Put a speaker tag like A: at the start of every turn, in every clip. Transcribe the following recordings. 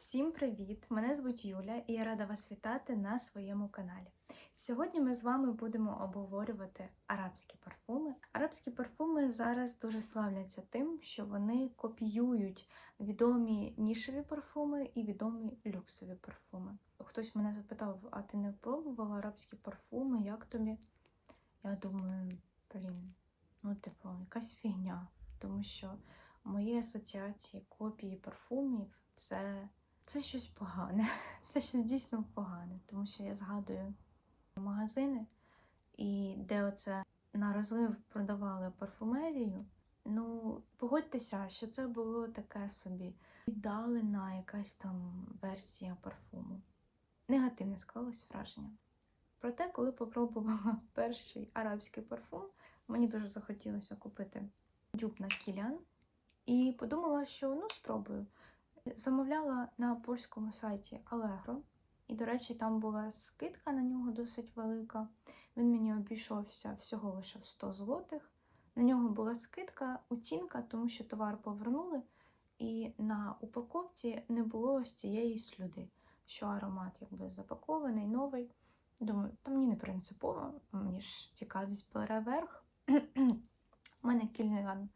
A: Всім привіт! Мене звуть Юля і я рада вас вітати на своєму каналі. Сьогодні ми з вами будемо обговорювати арабські парфуми. Арабські парфуми зараз дуже славляться тим, що вони копіюють відомі нішеві парфуми і відомі люксові парфуми. Хтось мене запитав: а ти не пробувала арабські парфуми? Як тобі? Я думаю, блін, ну, типу, якась фігня, тому що мої асоціації копії парфумів це це щось погане. Це щось дійсно погане, тому що я згадую магазини, і де оце на розлив продавали парфумерію. Ну, погодьтеся, що це було таке собі віддалена якась там версія парфуму. Негативне склалось враження. Проте, коли попробувала перший арабський парфум, мені дуже захотілося купити дюб на кілян. І подумала, що ну спробую. Замовляла на польському сайті Allegro. І, до речі, там була скидка на нього досить велика. Він мені обійшовся всього лише в 100 злотих. На нього була скидка, оцінка, тому що товар повернули, і на упаковці не було ось цієї слюди, що аромат якби запакований, новий. Думаю, та мені не принципово, мені ж цікавість бере верх. У мене кільян,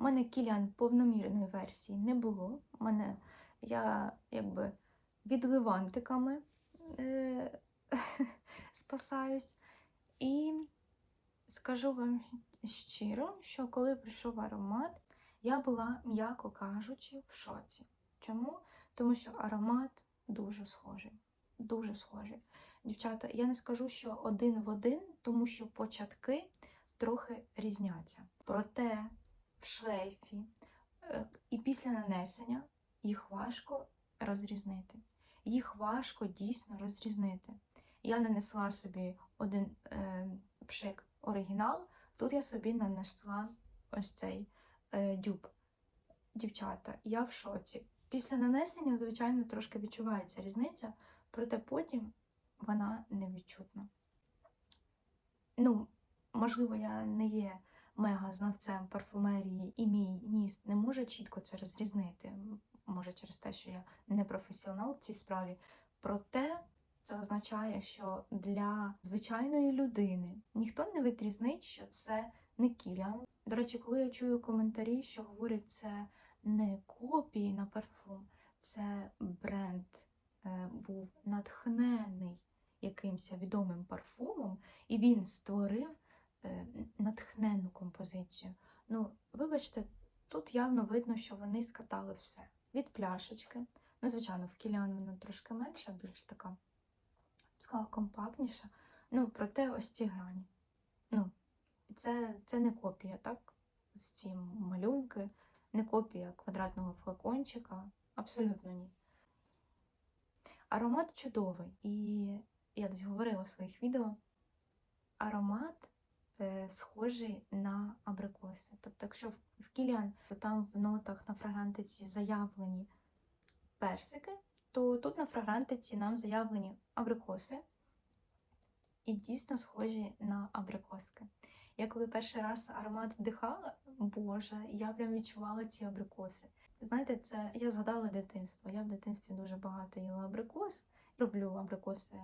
A: у мене кілян повномірної версії не було. У мене я якби відливантиками е- спасаюсь. І скажу вам щиро, що коли прийшов аромат, я була, м'яко кажучи, в шоці. Чому? Тому що аромат дуже схожий. Дуже схожий. Дівчата, я не скажу, що один в один, тому що початки трохи різняться. Проте в шлейфі е, і після нанесення їх важко розрізнити. Їх важко дійсно розрізнити. Я нанесла собі один е, пшик оригінал, тут я собі нанесла ось цей е, дюб. Дівчата, я в шоці. Після нанесення, звичайно, трошки відчувається різниця, проте потім вона невідчутна. Ну, можливо, я не є мега знавцем парфумерії, і мій ніс не може чітко це розрізнити. Може, через те, що я не професіонал в цій справі. Проте це означає, що для звичайної людини ніхто не відрізнить, що це не кілян. До речі, коли я чую коментарі, що говорять, це не копії на парфум, це бренд е, був натхнений якимось відомим парфумом, і він створив натхненну композицію. Ну, вибачте, тут явно видно, що вони скатали все від пляшечки. Ну, звичайно, в кілян вона трошки менша, більш така сказала, компактніша. Ну, проте ось ці грані. Ну, це, це не копія, так? Ось ці малюнки, не копія квадратного флакончика. Абсолютно ні. Аромат чудовий. І я десь говорила в своїх відео. Аромат е, схожий на абрикоси. Тобто, якщо в Кіліан, то там в нотах на фрагрантиці заявлені персики, то тут на фрагрантиці нам заявлені абрикоси і дійсно схожі на абрикоски. Я коли перший раз аромат вдихала, боже, я прям відчувала ці абрикоси. Знаєте, це я згадала дитинство. Я в дитинстві дуже багато їла абрикос, роблю абрикоси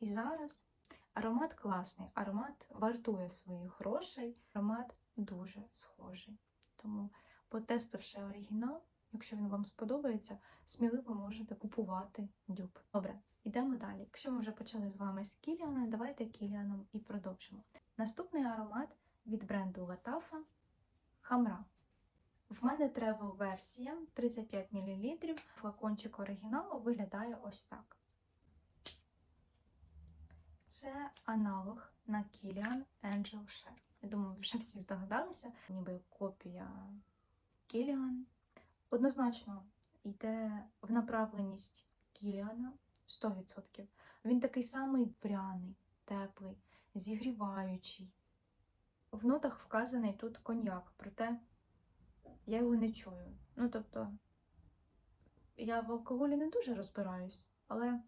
A: і зараз. Аромат класний, аромат вартує своїх грошей, аромат дуже схожий. Тому, потестивши оригінал, якщо він вам сподобається, сміливо можете купувати дюб. Добре, йдемо далі. Якщо ми вже почали з вами з Кіліана, давайте Кіліаном і продовжимо. Наступний аромат від бренду Латафа Хамра. В мене тревел версія 35 мл. Флакончик оригіналу виглядає ось так. Це аналог на Kilian Angel Share. Я думаю, вже всі здогадалися, ніби копія Kilian. Однозначно йде в направленість Кіліана 100%. Він такий самий пряний, теплий, зігріваючий. В нотах вказаний тут коньяк, проте я його не чую. Ну, тобто, я в алкоголі не дуже розбираюсь, але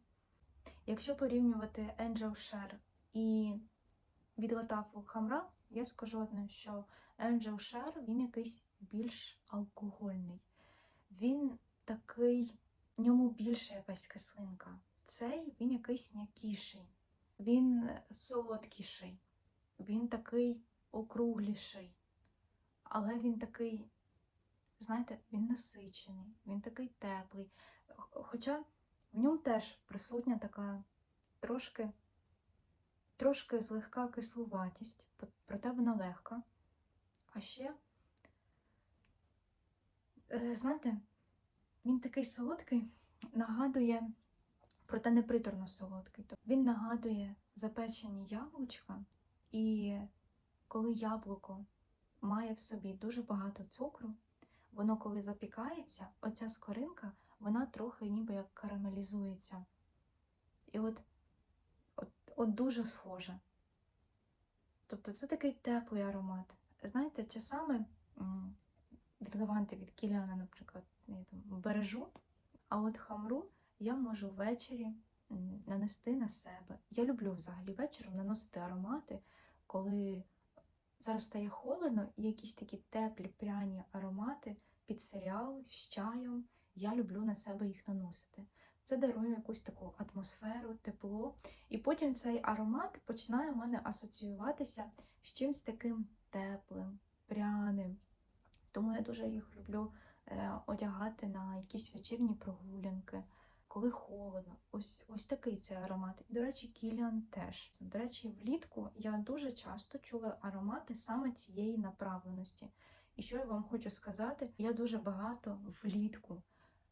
A: якщо порівнювати Angel Share і від Латафу Хамра, я скажу одне, що Angel Share він якийсь більш алкогольний. Він такий в ньому більше якась кислинка. Цей він якийсь м'якіший, він солодкіший, він такий округліший, але він такий, знаєте, він насичений, він такий теплий. Хоча в ньому теж присутня така трошки, трошки злегка кислуватість, проте вона легка. А ще, е, знаєте, він такий солодкий, нагадує, проте не приторно солодкий. Тобто Він нагадує запечені яблучка, і коли яблуко має в собі дуже багато цукру, воно коли запікається, оця скоринка, вона трохи ніби як карамелізується. І от, от, от дуже схоже. Тобто це такий теплий аромат. Знаєте, часами від лаванти, від кіляна, наприклад, я там бережу, а от хамру я можу ввечері нанести на себе. Я люблю взагалі вечором наносити аромати, коли зараз стає холодно, і якісь такі теплі пряні аромати під серіал з чаєм. Я люблю на себе їх наносити. Це дарує якусь таку атмосферу, тепло. І потім цей аромат починає у мене асоціюватися з чимось таким теплим, пряним. Тому я дуже їх люблю е, одягати на якісь вечірні прогулянки, коли холодно. Ось, ось такий цей аромат. І, до речі, Кіліан теж. До речі, влітку я дуже часто чула аромати саме цієї направленості. І що я вам хочу сказати, я дуже багато влітку,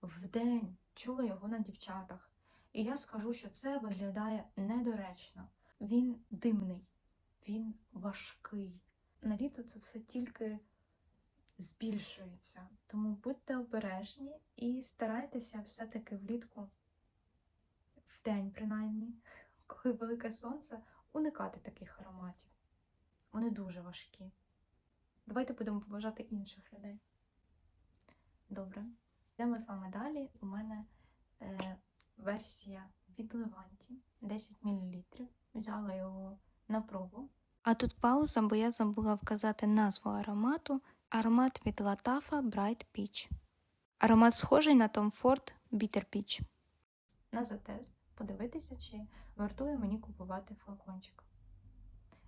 A: вдень чула його на дівчатах. І я скажу, що це виглядає недоречно. Він димний, він важкий. На літо це все тільки збільшується. Тому будьте обережні і старайтеся все-таки влітку, вдень принаймні, коли велике сонце, уникати таких ароматів. Вони дуже важкі. Давайте будемо поважати інших людей. Добре. Йдемо з вами далі. У мене е, версія від Леванті 10 мл. Взяла його на пробу. А тут пауза, бо я забула вказати назву аромату. Аромат від Латафа Bright Peach. Аромат схожий на Tom Ford Bitter Peach. На затест подивитися, чи вартує мені купувати флакончик.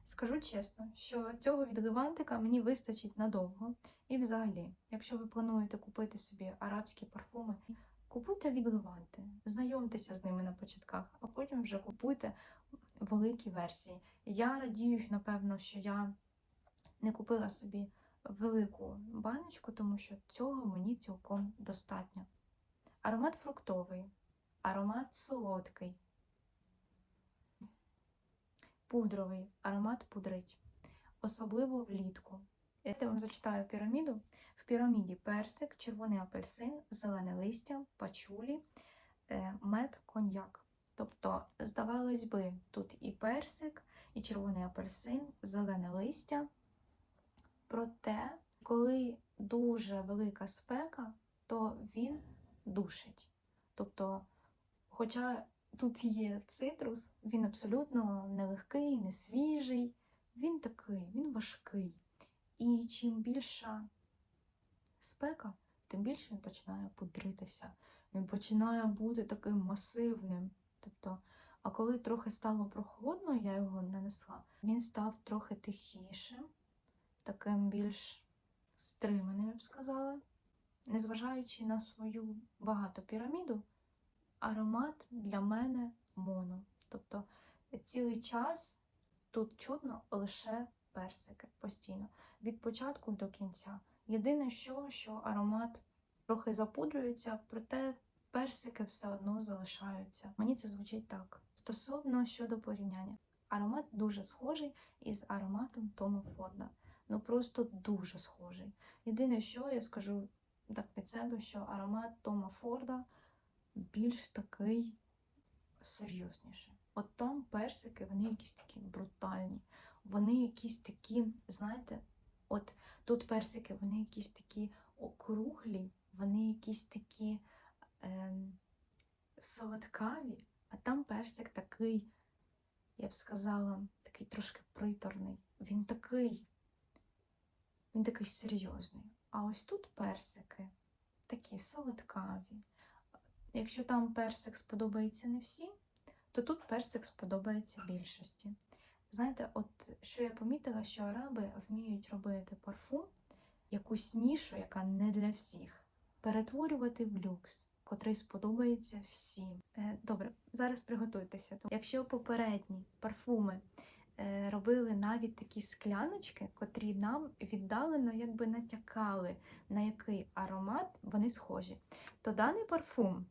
A: Скажу чесно, що цього від Левантика мені вистачить надовго. І взагалі, якщо ви плануєте купити собі арабські парфуми, купуйте від Леванти, знайомтеся з ними на початках, а потім вже купуйте великі версії. Я радію, напевно, що я не купила собі велику баночку, тому що цього мені цілком достатньо. Аромат фруктовий, аромат солодкий, пудровий, аромат пудрить, особливо влітку. Я вам зачитаю піраміду. В піраміді персик, червоний апельсин, зелене листя, пачулі, е, мед, коньяк. Тобто, здавалось би, тут і персик, і червоний апельсин, зелене листя. Проте, коли дуже велика спека, то він душить. Тобто, хоча тут є цитрус, він абсолютно не легкий, не свіжий, він такий, він важкий. І чим більша спека, тим більше він починає пудритися. Він починає бути таким масивним. Тобто, а коли трохи стало прохолодно, я його нанесла, він став трохи тихішим, таким більш стриманим, я б сказала. Незважаючи на свою багату піраміду, аромат для мене моно. Тобто цілий час тут чутно лише персики постійно, від початку до кінця. Єдине, що, що аромат трохи запудрюється, проте персики все одно залишаються. Мені це звучить так. Стосовно щодо порівняння, аромат дуже схожий із ароматом Тома Форда. Ну просто дуже схожий. Єдине, що я скажу так від себе, що аромат Тома Форда більш такий серйозніший. От там персики, вони якісь такі брутальні, вони якісь такі, знаєте, от тут персики, вони якісь такі округлі, вони якісь такі ем, солодкаві, а там персик такий, я б сказала, такий трошки приторний. Він такий, він такий серйозний. А ось тут персики такі солодкаві. Якщо там персик сподобається не всім, то тут персик сподобається більшості. Знаєте, от що я помітила, що араби вміють робити парфум, якусь нішу, яка не для всіх, перетворювати в люкс, котрий сподобається всім. Е, Добре, зараз приготуйтеся. Якщо попередні парфуми е, робили навіть такі скляночки, котрі нам віддалено якби натякали, на який аромат вони схожі, то даний парфум,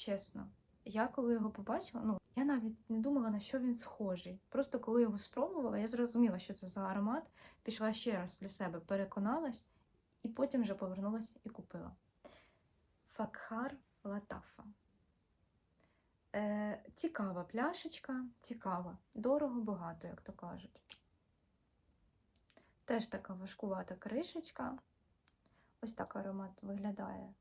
A: чесно, я коли його побачила, ну я навіть не думала, на що він схожий. Просто коли його спробувала, я зрозуміла, що це за аромат, пішла ще раз для себе, переконалась, і потім вже повернулася і купила. Факхар Латафа. Е, цікава пляшечка, цікава. Дорого, багато, як то кажуть. Теж така важкувата кришечка. Ось так аромат виглядає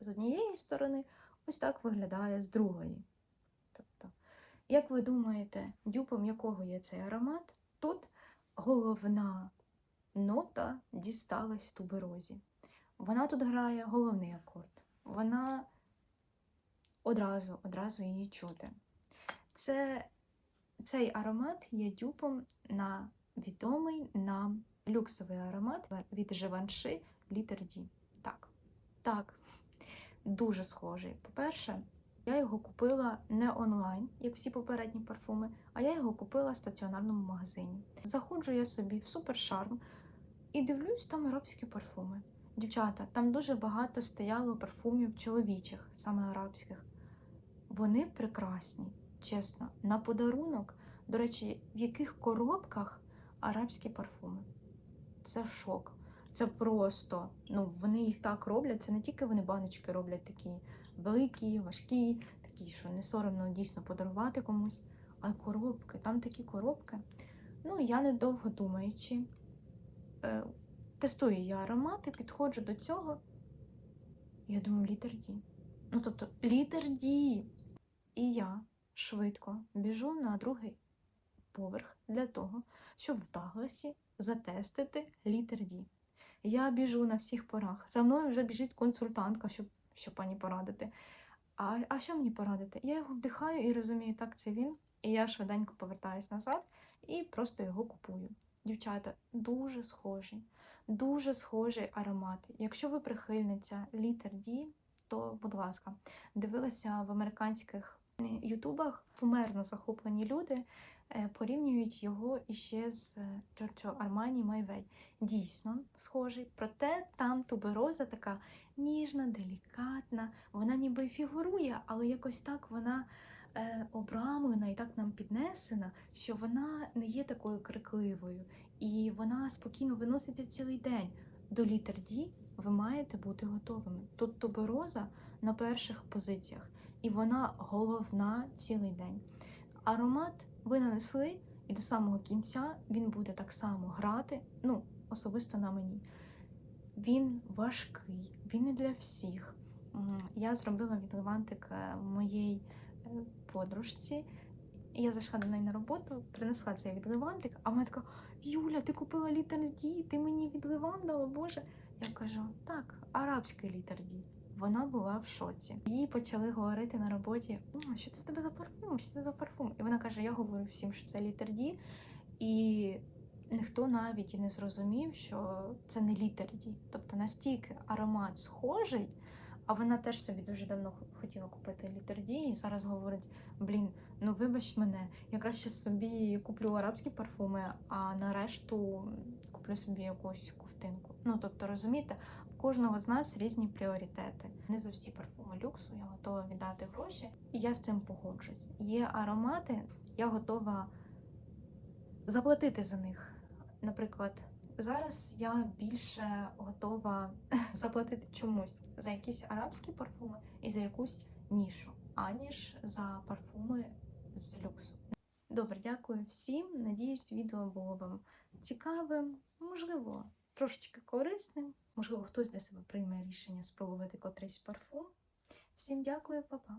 A: з однієї сторони, ось так виглядає з другої. Тобто, як ви думаєте, дюпом якого є цей аромат? Тут головна нота дісталась туберозі. Вона тут грає головний акорд. Вона одразу, одразу її чути. Це, цей аромат є дюпом на відомий нам люксовий аромат від Живанши Літер Ді. Так, так, дуже схожий. По-перше, я його купила не онлайн, як всі попередні парфуми, а я його купила в стаціонарному магазині. Заходжу я собі в супершарм і дивлюсь там арабські парфуми. Дівчата, там дуже багато стояло парфумів чоловічих, саме арабських. Вони прекрасні, чесно. На подарунок, до речі, в яких коробках арабські парфуми. Це шок. Це просто, ну, вони їх так роблять. Це не тільки вони баночки роблять такі великі, важкі, такі, що не соромно дійсно подарувати комусь, а коробки, там такі коробки. Ну, я недовго думаючи, е, тестую я аромати, підходжу до цього. Я думаю, літер Ді. Ну, тобто, літер Ді. І я швидко біжу на другий поверх для того, щоб в Дагласі затестити літер Ді. Я біжу на всіх порах. За мною вже біжить консультантка, щоб, щоб пані порадити. А, а що мені порадити? Я його вдихаю і розумію, так це він. І я швиденько повертаюсь назад і просто його купую. Дівчата, дуже схожі, дуже схожий аромат. Якщо ви прихильниця літер Ді, то, будь ласка, дивилася в американських ютубах фумерно захоплені люди порівнюють його іще з Джорджо Армані Майвей. Дійсно схожий, проте там тубероза така ніжна, делікатна, вона ніби фігурує, але якось так вона е, обрамлена і так нам піднесена, що вона не є такою крикливою, і вона спокійно виноситься цілий день. До літер Ді ви маєте бути готовими. Тут тубероза на перших позиціях і вона головна цілий день. Аромат ви нанесли, і до самого кінця він буде так само грати, ну, особисто на мені. Він важкий, він не для всіх. Я зробила відливантик е, моїй е, подружці. Я зайшла до неї на роботу, принесла цей відливантик, а вона така: Юля, ти купила літер Ді, ти мені відливан дала, Боже. Я кажу, так, арабський літер Ді вона була в шоці. Їй почали говорити на роботі: що це в тебе за парфум? Що це за парфум? І вона каже: Я говорю всім, що це літер Ді, і ніхто навіть і не зрозумів, що це не літер Ді. Тобто настільки аромат схожий. А вона теж собі дуже давно хотіла купити літер Ді, і зараз говорить: блін, ну вибач мене, я краще собі куплю арабські парфуми, а на решту куплю собі якусь ковтинку. Ну тобто, розумієте, кожного з нас різні пріоритети. Не за всі парфуми люксу, я готова віддати гроші, і я з цим погоджуюсь. Є аромати, я готова заплатити за них. Наприклад, зараз я більше готова заплатити чомусь за якісь арабські парфуми і за якусь нішу, аніж за парфуми з люксу. Добре, дякую всім. Надіюсь, відео було вам цікавим, можливо, трошечки корисним. Можливо, хтось для себе прийме рішення спробувати котрийсь парфум. Всім дякую, па-па!